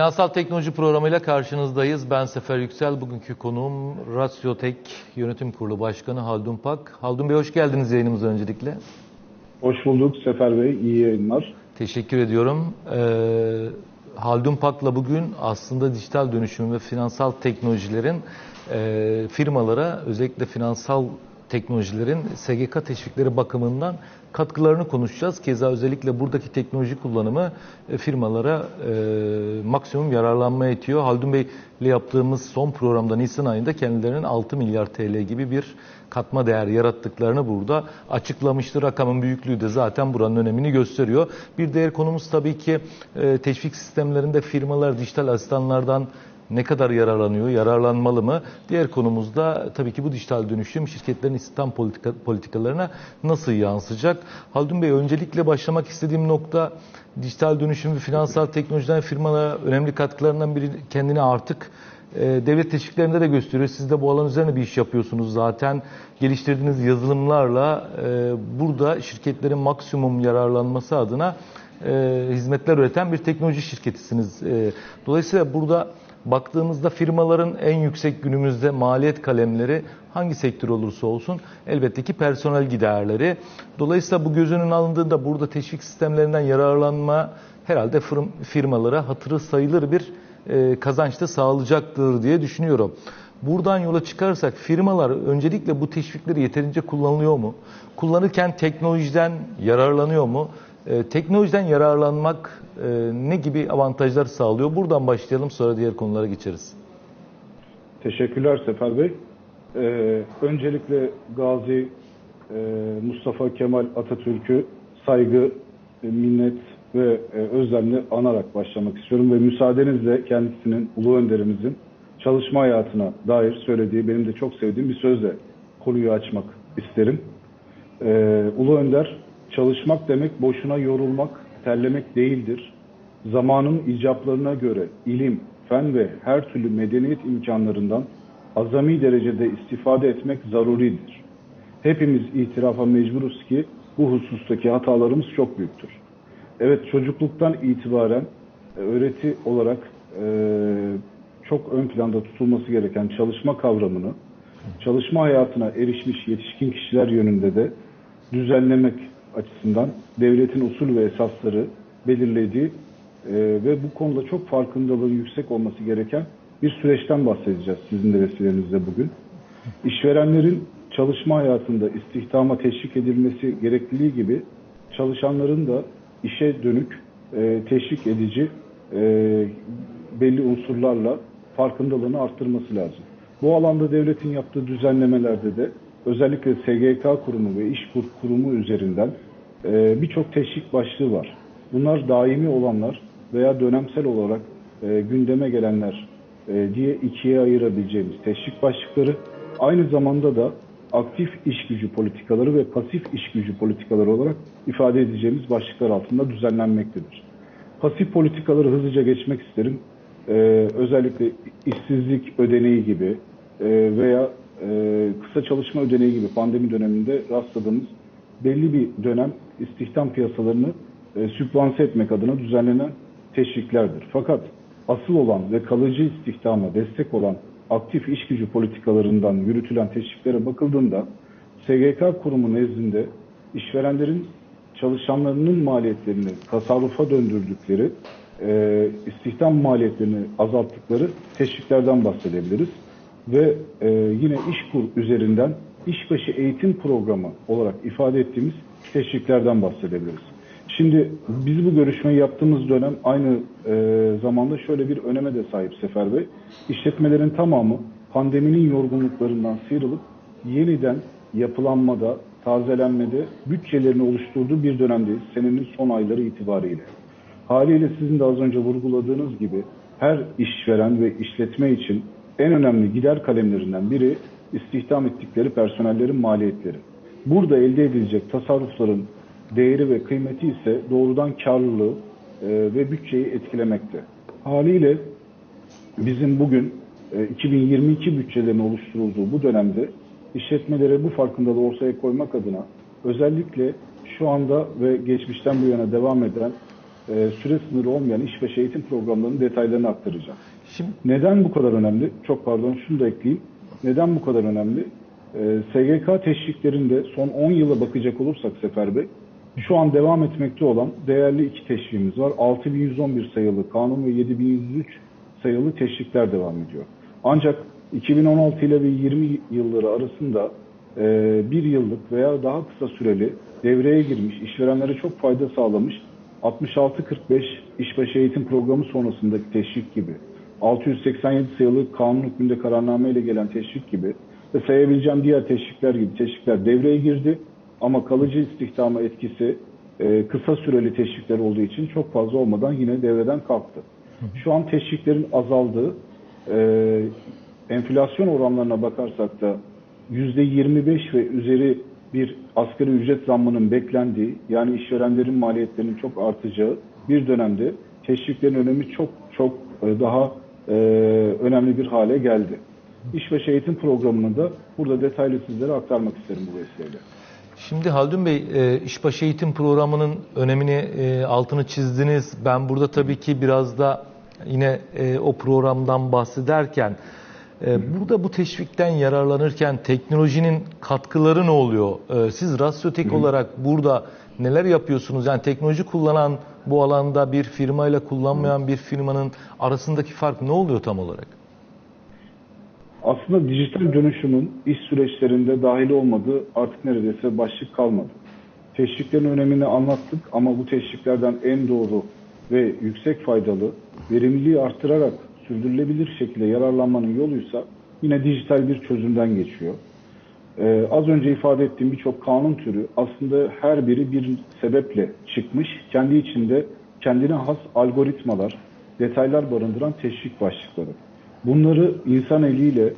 Finansal Teknoloji programıyla karşınızdayız. Ben Sefer Yüksel. Bugünkü konuğum Rasyotek Yönetim Kurulu Başkanı Haldun Pak. Haldun Bey hoş geldiniz yayınımıza öncelikle. Hoş bulduk Sefer Bey. İyi yayınlar. Teşekkür ediyorum. Ee, Haldun Pak'la bugün aslında dijital dönüşüm ve finansal teknolojilerin e, firmalara özellikle finansal teknolojilerin SGK teşvikleri bakımından katkılarını konuşacağız. Keza özellikle buradaki teknoloji kullanımı e, firmalara e, maksimum yararlanma itiyor. Haldun Bey ile yaptığımız son programda Nisan ayında kendilerinin 6 milyar TL gibi bir katma değer yarattıklarını burada açıklamıştı. Rakamın büyüklüğü de zaten buranın önemini gösteriyor. Bir diğer konumuz tabii ki e, teşvik sistemlerinde firmalar dijital asistanlardan ne kadar yararlanıyor, yararlanmalı mı? Diğer konumuz da tabii ki bu dijital dönüşüm şirketlerin istihdam politika, politikalarına nasıl yansıyacak? Haldun Bey öncelikle başlamak istediğim nokta dijital dönüşüm ve finansal teknolojiden firmalara önemli katkılarından biri kendini artık e, devlet teşviklerinde de gösteriyor. Siz de bu alan üzerine bir iş yapıyorsunuz zaten. Geliştirdiğiniz yazılımlarla e, burada şirketlerin maksimum yararlanması adına e, hizmetler üreten bir teknoloji şirketisiniz. Dolayısıyla burada baktığımızda firmaların en yüksek günümüzde maliyet kalemleri hangi sektör olursa olsun elbette ki personel giderleri. Dolayısıyla bu gözünün alındığında burada teşvik sistemlerinden yararlanma herhalde firmalara hatırı sayılır bir e, kazanç da sağlayacaktır diye düşünüyorum. Buradan yola çıkarsak firmalar öncelikle bu teşvikleri yeterince kullanılıyor mu? Kullanırken teknolojiden yararlanıyor mu? E, teknolojiden yararlanmak e, ne gibi avantajlar sağlıyor? Buradan başlayalım sonra diğer konulara geçeriz. Teşekkürler Sefer Bey. Ee, öncelikle Gazi e, Mustafa Kemal Atatürk'ü saygı, e, minnet ve e, özlemle anarak başlamak istiyorum ve müsaadenizle kendisinin, Ulu Önderimizin çalışma hayatına dair söylediği benim de çok sevdiğim bir sözle konuyu açmak isterim. Ee, Ulu Önder, çalışmak demek boşuna yorulmak, terlemek değildir. Zamanın icaplarına göre ilim, fen ve her türlü medeniyet imkanlarından azami derecede istifade etmek zaruridir. Hepimiz itirafa mecburuz ki bu husustaki hatalarımız çok büyüktür. Evet çocukluktan itibaren e, öğreti olarak e, çok ön planda tutulması gereken çalışma kavramını çalışma hayatına erişmiş yetişkin kişiler yönünde de düzenlemek açısından devletin usul ve esasları belirlediği e, ve bu konuda çok farkındalığı yüksek olması gereken bir süreçten bahsedeceğiz sizin de vesilenizle bugün. İşverenlerin çalışma hayatında istihdama teşvik edilmesi gerekliliği gibi çalışanların da işe dönük e, teşvik edici e, belli unsurlarla farkındalığını arttırması lazım. Bu alanda devletin yaptığı düzenlemelerde de özellikle SGK kurumu ve İşkur kurumu üzerinden e, birçok teşvik başlığı var. Bunlar daimi olanlar veya dönemsel olarak e, gündeme gelenler e, diye ikiye ayırabileceğimiz teşvik başlıkları. Aynı zamanda da aktif iş gücü politikaları ve pasif iş gücü politikaları olarak ifade edeceğimiz başlıklar altında düzenlenmektedir. Pasif politikaları hızlıca geçmek isterim. Ee, özellikle işsizlik ödeneği gibi e, veya e, kısa çalışma ödeneği gibi pandemi döneminde rastladığımız belli bir dönem istihdam piyasalarını e, sübvanse etmek adına düzenlenen teşviklerdir. Fakat asıl olan ve kalıcı istihdama destek olan aktif iş gücü politikalarından yürütülen teşviklere bakıldığında SGK kurumu nezdinde işverenlerin çalışanlarının maliyetlerini tasarrufa döndürdükleri, e, istihdam maliyetlerini azalttıkları teşviklerden bahsedebiliriz. Ve e, yine İşkur üzerinden işbaşı eğitim programı olarak ifade ettiğimiz teşviklerden bahsedebiliriz. Şimdi biz bu görüşmeyi yaptığımız dönem aynı e, zamanda şöyle bir öneme de sahip Sefer Bey. İşletmelerin tamamı pandeminin yorgunluklarından sıyrılıp yeniden yapılanmada, tazelenmede bütçelerini oluşturduğu bir dönemdeyiz. Senenin son ayları itibariyle. Haliyle sizin de az önce vurguladığınız gibi her işveren ve işletme için en önemli gider kalemlerinden biri istihdam ettikleri personellerin maliyetleri. Burada elde edilecek tasarrufların değeri ve kıymeti ise doğrudan karlılığı e, ve bütçeyi etkilemekte. Haliyle bizim bugün e, 2022 bütçelerinin oluşturulduğu bu dönemde işletmelere bu farkındalığı ortaya koymak adına özellikle şu anda ve geçmişten bu yana devam eden e, süre sınırı olmayan iş ve eğitim programlarının detaylarını aktaracağım. Şimdi Neden bu kadar önemli? Çok pardon şunu da ekleyeyim. Neden bu kadar önemli? Ee, SGK teşviklerinde son 10 yıla bakacak olursak Sefer Bey, şu an devam etmekte olan değerli iki teşviğimiz var. 6111 sayılı kanun ve 7103 sayılı teşvikler devam ediyor. Ancak 2016 ile ve 20 yılları arasında e, bir yıllık veya daha kısa süreli devreye girmiş, işverenlere çok fayda sağlamış 6645 işbaşı eğitim programı sonrasındaki teşvik gibi 687 sayılı kanun hükmünde kararname ile gelen teşvik gibi ve sayabileceğim diğer teşvikler gibi teşvikler devreye girdi. Ama kalıcı istihdama etkisi e, kısa süreli teşvikler olduğu için çok fazla olmadan yine devreden kalktı. Şu an teşviklerin azaldığı, e, enflasyon oranlarına bakarsak da %25 ve üzeri bir asgari ücret zammının beklendiği, yani işverenlerin maliyetlerinin çok artacağı bir dönemde teşviklerin önemi çok çok e, daha e, önemli bir hale geldi. İş ve eğitim programını da burada detaylı sizlere aktarmak isterim bu vesileyle. Şimdi Haldun Bey, e, işbaşı eğitim programının önemini e, altını çizdiniz. Ben burada tabii ki biraz da yine e, o programdan bahsederken e, burada bu teşvikten yararlanırken teknolojinin katkıları ne oluyor? E, siz Rasyotek olarak burada neler yapıyorsunuz? Yani teknoloji kullanan bu alanda bir firmayla kullanmayan bir firmanın arasındaki fark ne oluyor tam olarak? Aslında dijital dönüşümün iş süreçlerinde dahil olmadığı artık neredeyse başlık kalmadı. Teşviklerin önemini anlattık ama bu teşviklerden en doğru ve yüksek faydalı, verimliliği arttırarak sürdürülebilir şekilde yararlanmanın yoluysa yine dijital bir çözümden geçiyor. Ee, az önce ifade ettiğim birçok kanun türü aslında her biri bir sebeple çıkmış. Kendi içinde kendine has algoritmalar, detaylar barındıran teşvik başlıkları. Bunları insan eliyle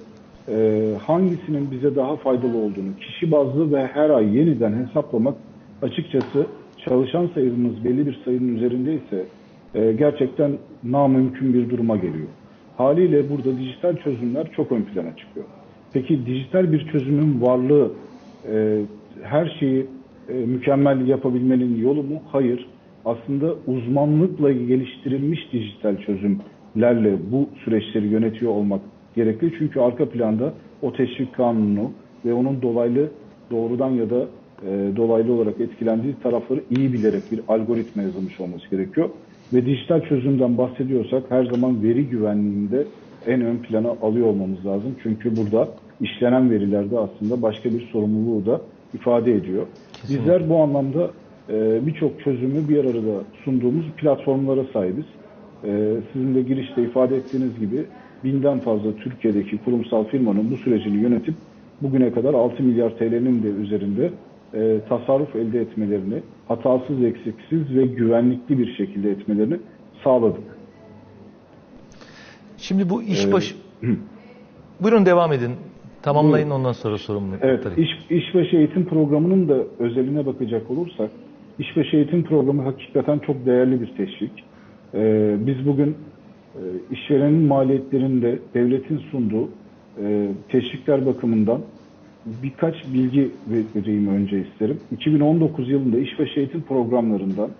e, hangisinin bize daha faydalı olduğunu kişi bazlı ve her ay yeniden hesaplamak açıkçası çalışan sayımız belli bir sayının üzerindeyse e, gerçekten namümkün bir duruma geliyor. Haliyle burada dijital çözümler çok ön plana çıkıyor. Peki dijital bir çözümün varlığı e, her şeyi e, mükemmel yapabilmenin yolu mu? Hayır. Aslında uzmanlıkla geliştirilmiş dijital çözümlerle bu süreçleri yönetiyor olmak gerekli. Çünkü arka planda o teşvik kanunu ve onun dolaylı doğrudan ya da e, dolaylı olarak etkilendiği tarafları iyi bilerek bir algoritma yazılmış olması gerekiyor. Ve dijital çözümden bahsediyorsak her zaman veri güvenliğinde en ön plana alıyor olmamız lazım. Çünkü burada işlenen verilerde aslında başka bir sorumluluğu da ifade ediyor. Kesinlikle. Bizler bu anlamda e, birçok çözümü bir arada sunduğumuz platformlara sahibiz. E, sizin de girişte ifade ettiğiniz gibi binden fazla Türkiye'deki kurumsal firmanın bu sürecini yönetip bugüne kadar 6 milyar TL'nin de üzerinde e, tasarruf elde etmelerini hatasız, eksiksiz ve güvenlikli bir şekilde etmelerini sağladık. Şimdi bu iş başı... Buyurun devam edin. Tamamlayın Buyurun. ondan sonra sorumu. Evet, aktarayım. iş, iş ve eğitim programının da özeline bakacak olursak, iş ve eğitim programı hakikaten çok değerli bir teşvik. Ee, biz bugün e, işverenin maliyetlerinde devletin sunduğu e, teşvikler bakımından birkaç bilgi vereyim önce isterim. 2019 yılında iş ve eğitim programlarından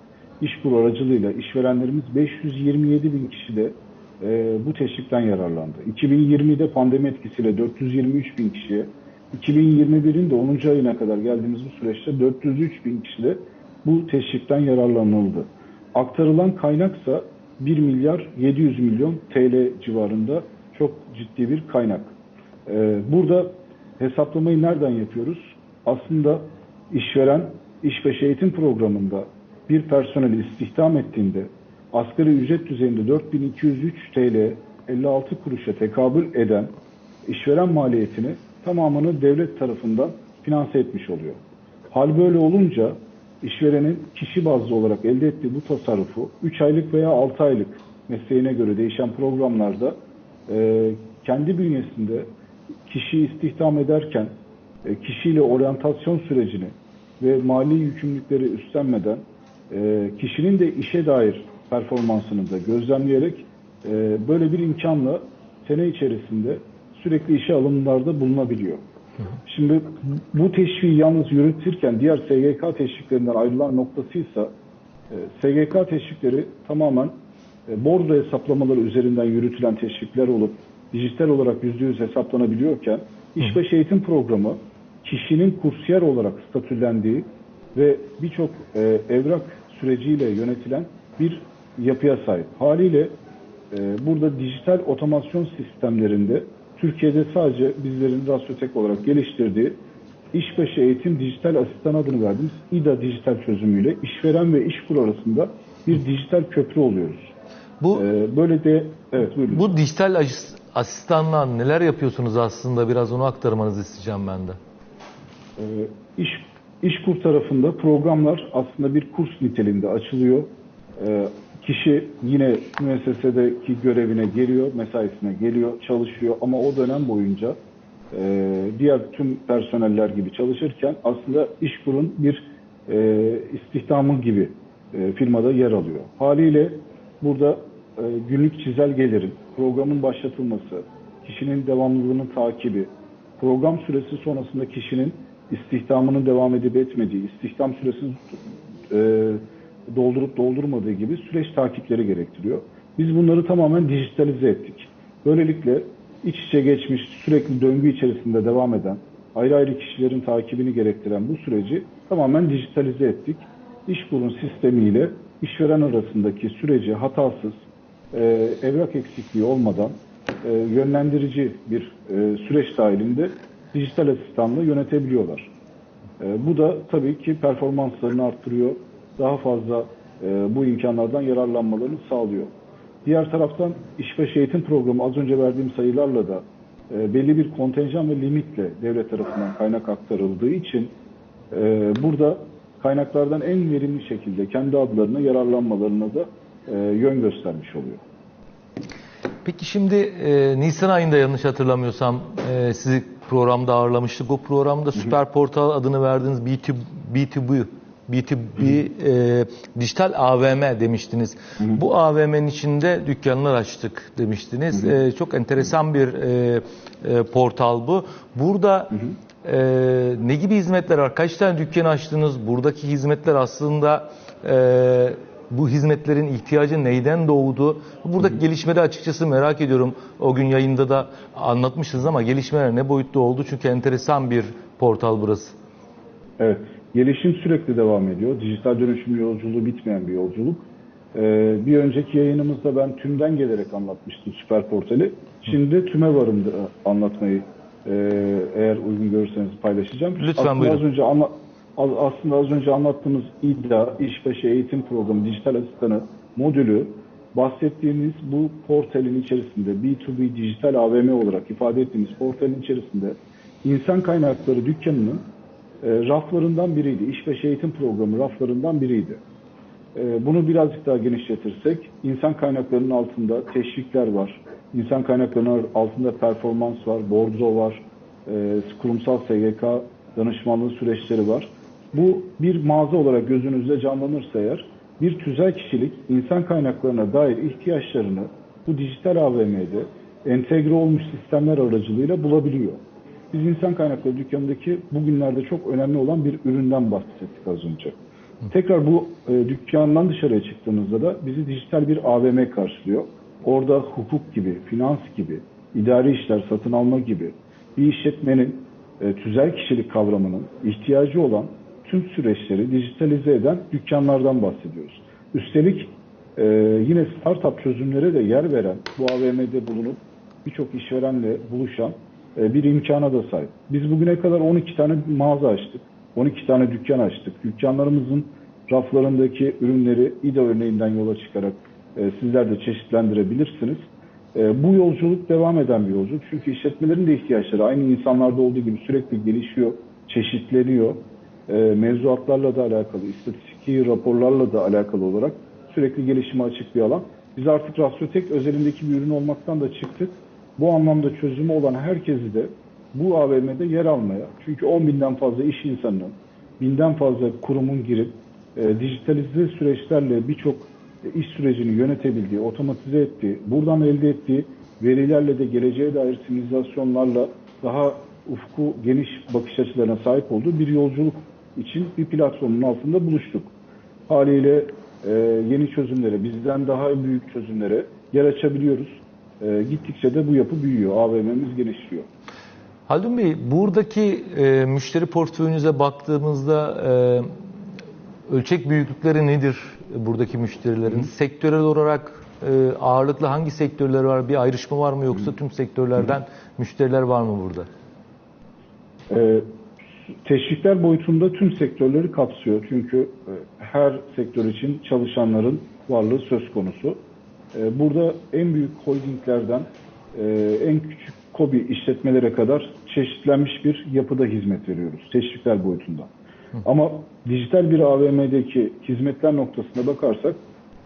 İşkur aracılığıyla işverenlerimiz 527 bin kişi de e, bu teşvikten yararlandı. 2020'de pandemi etkisiyle 423 bin kişiye, 2021'in de 10. ayına kadar geldiğimiz bu süreçte 403 bin kişi de bu teşvikten yararlanıldı. Aktarılan kaynaksa 1 milyar 700 milyon TL civarında çok ciddi bir kaynak. Ee, burada hesaplamayı nereden yapıyoruz? Aslında işveren iş ve eğitim programında bir personeli istihdam ettiğinde asgari ücret düzeyinde 4203 TL 56 kuruşa tekabül eden işveren maliyetini tamamını devlet tarafından finanse etmiş oluyor. Hal böyle olunca işverenin kişi bazlı olarak elde ettiği bu tasarrufu 3 aylık veya 6 aylık mesleğine göre değişen programlarda e, kendi bünyesinde kişi istihdam ederken e, kişiyle oryantasyon sürecini ve mali yükümlülükleri üstlenmeden e, kişinin de işe dair performansını da gözlemleyerek e, böyle bir imkanla sene içerisinde sürekli işe alımlarda bulunabiliyor. Şimdi bu teşviği yalnız yürütürken diğer SGK teşviklerinden ayrılan noktasıysa E, SGK teşvikleri tamamen e, borsa hesaplamaları üzerinden yürütülen teşvikler olup dijital olarak %100 hesaplanabiliyorken İşbaşı Eğitim Programı kişinin kursiyer olarak statülendiği ve birçok e, evrak süreciyle yönetilen bir yapıya sahip. Haliyle e, burada dijital otomasyon sistemlerinde Türkiye'de sadece bizlerin Rasyotek olarak geliştirdiği İşbaşı Eğitim Dijital Asistan adını verdiğimiz İDA dijital çözümüyle işveren ve işkur arasında bir dijital köprü oluyoruz. Bu Ee, böyle de evet buyurun. bu dijital as- asistanla neler yapıyorsunuz aslında biraz onu aktarmanızı isteyeceğim ben de. Ee, iş İşkur tarafında programlar aslında bir kurs niteliğinde açılıyor. Ee, kişi yine müessesedeki görevine geliyor, mesaisine geliyor, çalışıyor ama o dönem boyunca e, diğer tüm personeller gibi çalışırken aslında İşkur'un bir e, istihdamı gibi e, firmada yer alıyor. Haliyle burada e, günlük çizelgelerin, programın başlatılması, kişinin devamlılığının takibi, program süresi sonrasında kişinin istihdamının devam edip etmediği, istihdam süresini e, doldurup doldurmadığı gibi süreç takipleri gerektiriyor. Biz bunları tamamen dijitalize ettik. Böylelikle iç içe geçmiş, sürekli döngü içerisinde devam eden, ayrı ayrı kişilerin takibini gerektiren bu süreci tamamen dijitalize ettik. İşkur'un sistemiyle işveren arasındaki süreci hatasız, e, evrak eksikliği olmadan e, yönlendirici bir e, süreç dahilinde dijital asistanla yönetebiliyorlar. E, bu da tabii ki performanslarını arttırıyor. Daha fazla e, bu imkanlardan yararlanmalarını sağlıyor. Diğer taraftan İşbaşı Eğitim Programı az önce verdiğim sayılarla da e, belli bir kontenjan ve limitle devlet tarafından kaynak aktarıldığı için e, burada kaynaklardan en verimli şekilde kendi adlarına yararlanmalarına da e, yön göstermiş oluyor. Peki şimdi e, Nisan ayında yanlış hatırlamıyorsam e, sizi programda ağırlamıştık. O programda Süper Portal adını verdiğiniz B2, B2B, B2B e, dijital AVM demiştiniz. Bu AVM'nin içinde dükkanlar açtık demiştiniz. E, çok enteresan bir e, e, portal bu. Burada e, ne gibi hizmetler var? Kaç tane dükkan açtınız? Buradaki hizmetler aslında e, bu hizmetlerin ihtiyacı neyden doğdu? Buradaki gelişmeleri açıkçası merak ediyorum. O gün yayında da anlatmışsınız ama gelişmeler ne boyutta oldu? Çünkü enteresan bir portal burası. Evet, gelişim sürekli devam ediyor. Dijital dönüşüm yolculuğu bitmeyen bir yolculuk. Ee, bir önceki yayınımızda ben tümden gelerek anlatmıştım Süper Portal'i. Şimdi tüme varım da anlatmayı e, eğer uygun görürseniz paylaşacağım. Lütfen aslında buyurun. Az önce anla, aslında az önce anlattığımız İDA, İşbaşı Eğitim Programı, Dijital Asistanı modülü bahsettiğimiz bu portalin içerisinde B2B dijital AVM olarak ifade ettiğimiz portalin içerisinde insan kaynakları dükkanının e, raflarından biriydi. İşbaşı Eğitim Programı raflarından biriydi. E, bunu birazcık daha genişletirsek, insan kaynaklarının altında teşvikler var. İnsan kaynaklarının altında performans var, bordo var, e, kurumsal SGK danışmanlığı süreçleri var. Bu bir mağaza olarak gözünüzde canlanırsa eğer, bir tüzel kişilik insan kaynaklarına dair ihtiyaçlarını bu dijital AVM'de entegre olmuş sistemler aracılığıyla bulabiliyor. Biz insan kaynakları dükkanındaki bugünlerde çok önemli olan bir üründen bahsettik az önce. Tekrar bu e, dükkandan dışarıya çıktığımızda da bizi dijital bir AVM karşılıyor. Orada hukuk gibi, finans gibi, idari işler, satın alma gibi bir işletmenin e, tüzel kişilik kavramının ihtiyacı olan tüm süreçleri dijitalize eden dükkanlardan bahsediyoruz. Üstelik e, yine startup çözümlere de yer veren, bu AVM'de bulunup birçok işverenle buluşan e, bir imkana da sahip. Biz bugüne kadar 12 tane mağaza açtık. 12 tane dükkan açtık. Dükkanlarımızın raflarındaki ürünleri İDA örneğinden yola çıkarak e, sizler de çeşitlendirebilirsiniz. E, bu yolculuk devam eden bir yolculuk. Çünkü işletmelerin de ihtiyaçları aynı insanlarda olduğu gibi sürekli gelişiyor, çeşitleniyor. E, mevzuatlarla da alakalı, istatistiki raporlarla da alakalı olarak sürekli gelişime açık bir alan. Biz artık Rasyotek özelindeki bir ürün olmaktan da çıktık. Bu anlamda çözümü olan herkesi de bu AVM'de yer almaya, çünkü 10 binden fazla iş insanının, binden fazla kurumun girip e, dijitalize süreçlerle birçok e, iş sürecini yönetebildiği, otomatize ettiği, buradan elde ettiği verilerle de geleceğe dair simülasyonlarla daha ufku geniş bakış açılarına sahip olduğu bir yolculuk için bir platformun altında buluştuk. Haliyle e, yeni çözümlere, bizden daha büyük çözümlere yer açabiliyoruz. E, gittikçe de bu yapı büyüyor, AVM'miz genişliyor. Haldun Bey, buradaki e, müşteri portföyünüze baktığımızda e, ölçek büyüklükleri nedir buradaki müşterilerin? Sektörel olarak e, ağırlıklı hangi sektörler var? Bir ayrışma var mı yoksa tüm sektörlerden müşteriler var mı burada? E, teşvikler boyutunda tüm sektörleri kapsıyor. Çünkü e, her sektör için çalışanların varlığı söz konusu. E, burada en büyük holdinglerden e, en küçük kobi işletmelere kadar çeşitlenmiş bir yapıda hizmet veriyoruz. Teşvikler boyutunda. Ama dijital bir AVM'deki hizmetler noktasına bakarsak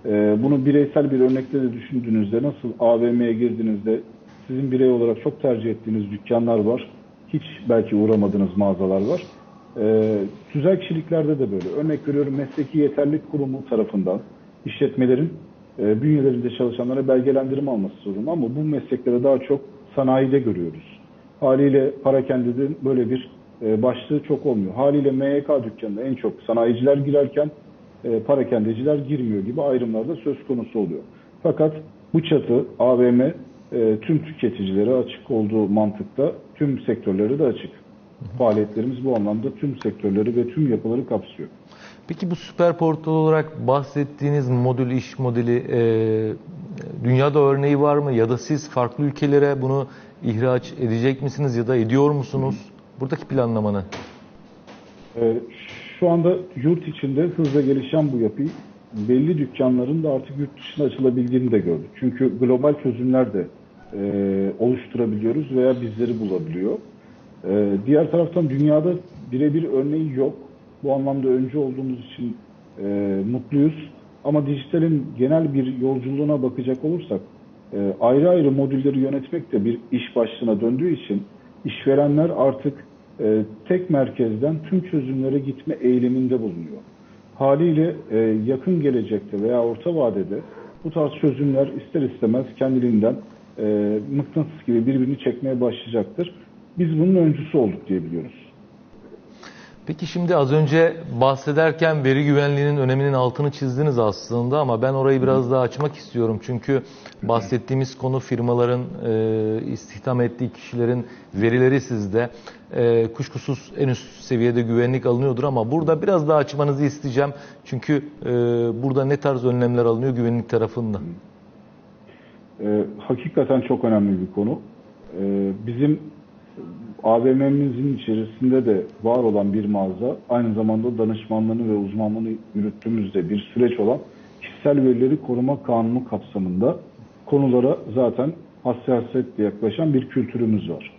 e, bunu bireysel bir örnekte de düşündüğünüzde nasıl AVM'ye girdiğinizde sizin birey olarak çok tercih ettiğiniz dükkanlar var. Hiç belki uğramadığınız mağazalar var. E, tüzel kişiliklerde de böyle. Örnek veriyorum mesleki yeterlilik kurumu tarafından işletmelerin e, bünyelerinde çalışanlara belgelendirme alması zorunlu ama bu mesleklere daha çok sanayide görüyoruz. Haliyle Parakend'de böyle bir e, başlığı çok olmuyor. Haliyle MYK dükkanına en çok sanayiciler girerken e, parakendeciler girmiyor gibi ayrımlarda söz konusu oluyor. Fakat bu çatı AVM e, tüm tüketicilere açık olduğu mantıkta tüm sektörleri de açık. Faaliyetlerimiz bu anlamda tüm sektörleri ve tüm yapıları kapsıyor. Peki bu süper portal olarak bahsettiğiniz modül iş modeli e, dünyada örneği var mı ya da siz farklı ülkelere bunu ihraç edecek misiniz ya da ediyor musunuz? Buradaki planlamanı. Ee, şu anda yurt içinde hızla gelişen bu yapıyı belli dükkanların da artık yurt dışına açılabildiğini de gördük. Çünkü global çözümler de e, oluşturabiliyoruz veya bizleri bulabiliyor. E, diğer taraftan dünyada birebir örneği yok. Bu anlamda öncü olduğumuz için e, mutluyuz. Ama dijitalin genel bir yolculuğuna bakacak olursak e, ayrı ayrı modülleri yönetmek de bir iş başlığına döndüğü için işverenler artık e, tek merkezden tüm çözümlere gitme eğiliminde bulunuyor. Haliyle e, yakın gelecekte veya orta vadede bu tarz çözümler ister istemez kendiliğinden e, mıknatıs gibi birbirini çekmeye başlayacaktır. Biz bunun öncüsü olduk diyebiliyoruz. Peki şimdi az önce bahsederken veri güvenliğinin öneminin altını çizdiniz aslında ama ben orayı biraz daha açmak istiyorum. Çünkü bahsettiğimiz konu firmaların e, istihdam ettiği kişilerin verileri sizde. E, kuşkusuz en üst seviyede güvenlik alınıyordur ama burada biraz daha açmanızı isteyeceğim. Çünkü e, burada ne tarz önlemler alınıyor güvenlik tarafında? E, hakikaten çok önemli bir konu. E, bizim AVM'mizin içerisinde de var olan bir mağaza aynı zamanda danışmanlığını ve uzmanlığını yürüttüğümüzde bir süreç olan kişisel verileri koruma kanunu kapsamında konulara zaten hassasiyetle yaklaşan bir kültürümüz var.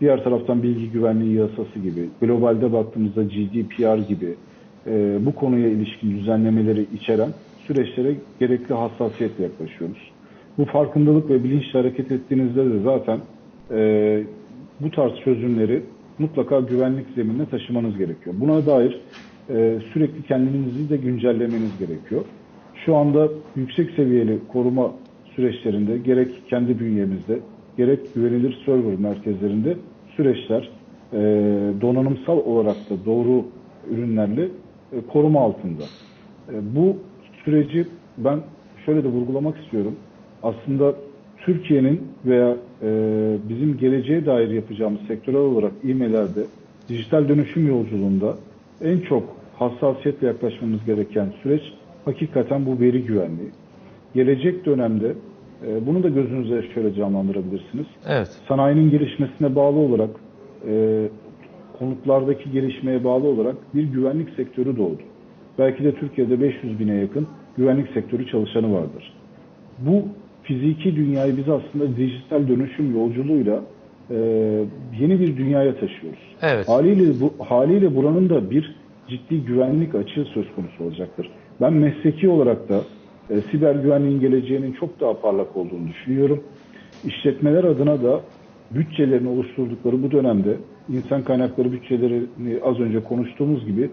Diğer taraftan bilgi güvenliği yasası gibi, globalde baktığımızda GDPR gibi e, bu konuya ilişkin düzenlemeleri içeren süreçlere gerekli hassasiyetle yaklaşıyoruz. Bu farkındalık ve bilinçle hareket ettiğinizde de zaten e, bu tarz çözümleri mutlaka güvenlik zeminine taşımanız gerekiyor. Buna dair e, sürekli kendinizi de güncellemeniz gerekiyor. Şu anda yüksek seviyeli koruma süreçlerinde gerek kendi bünyemizde gerek güvenilir server merkezlerinde süreçler e, donanımsal olarak da doğru ürünlerle e, koruma altında. E, bu süreci ben şöyle de vurgulamak istiyorum. Aslında Türkiye'nin veya e, bizim geleceğe dair yapacağımız sektörel olarak e-maillerde dijital dönüşüm yolculuğunda en çok hassasiyetle yaklaşmamız gereken süreç hakikaten bu veri güvenliği. Gelecek dönemde e, bunu da gözünüze şöyle canlandırabilirsiniz. Evet. Sanayinin gelişmesine bağlı olarak e, konutlardaki gelişmeye bağlı olarak bir güvenlik sektörü doğdu. Belki de Türkiye'de 500 bine yakın güvenlik sektörü çalışanı vardır. Bu fiziki dünyayı biz aslında dijital dönüşüm yolculuğuyla e, yeni bir dünyaya taşıyoruz. Evet. Haliyle bu haliyle buranın da bir ciddi güvenlik açığı söz konusu olacaktır. Ben mesleki olarak da e, siber güvenliğin geleceğinin çok daha parlak olduğunu düşünüyorum. İşletmeler adına da bütçelerini oluşturdukları bu dönemde insan kaynakları bütçelerini az önce konuştuğumuz gibi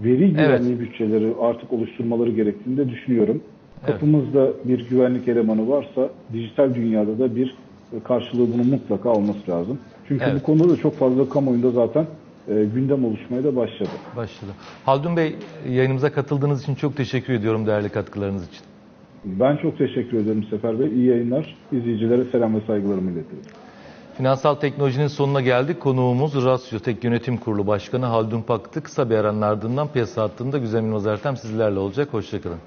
veri güvenliği bütçeleri artık oluşturmaları gerektiğini de düşünüyorum. Kapımızda bir güvenlik elemanı varsa dijital dünyada da bir karşılığı bunun mutlaka olması lazım. Çünkü Evet. bu konuda da çok fazla kamuoyunda zaten e, gündem oluşmaya da başladı. Başladı. Haldun Bey yayınımıza katıldığınız için çok teşekkür ediyorum değerli katkılarınız için. Ben çok teşekkür ederim Sefer Bey. İyi yayınlar. İzleyicilere selam ve saygılarımı iletiyorum. Finansal teknolojinin sonuna geldik. Konuğumuz Rasyo Tek Yönetim Kurulu Başkanı Haldun Paktı. Kısa bir aranın ardından piyasa hattında Güzel Yılmaz Ertem sizlerle olacak. Hoşçakalın.